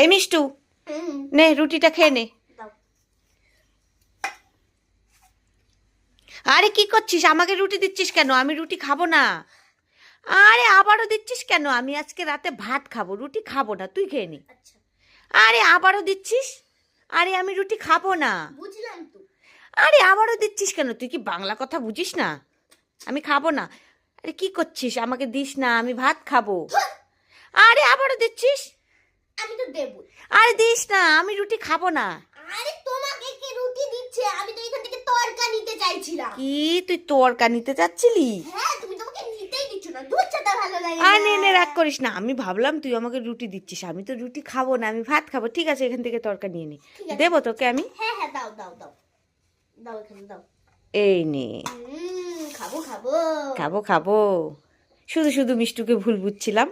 এই মিষ্টু নে রুটিটা খেয়ে নে। আরে কি করছিস? আমাকে রুটি দিচ্ছিস কেন? আমি রুটি খাব না। আরে আবারও দিচ্ছিস কেন? আমি আজকে রাতে ভাত খাব রুটি খাব না তুই খেয়ে নি। আচ্ছা। আরে আবারও দিচ্ছিস? আরে আমি রুটি খাব না। বুঝলাম তো। আরে আবারও দিচ্ছিস কেন? তুই কি বাংলা কথা বুঝিস না? আমি খাব না। আরে কি করছিস? আমাকে দিস না আমি ভাত খাব। আরে আবারও দিচ্ছিস? আমি তো দেবো। আরে দিস না আমি রুটি খাব না। আরে তোমাকে কে রুটি দিচ্ছে? আমি তো এখান থেকে তরকা নিতে চাইছিলাম। কি? তুই তরকা নিতে চাচ্ছিলি হ্যাঁ তুমি তোমাকে নিতেই দিচ্ছ না। দুধ চাটা ভালো লাগে আর না। নে নে রাগ করিস না। আমি ভাবলাম তুই আমাকে রুটি দিচ্ছিস। আমি তো রুটি খাব না আমি ভাত খাব। ঠিক আছে এখান থেকে তরকা নিয়ে নি। দেবো তোকে আমি? হ্যাঁ হ্যাঁ দাও দাও দাও। দাও এখানে দাও। এই নে। খাব খাব। খাব খাব। শুধু শুধু মিষ্টুকে ভুল বুঝছিলাম।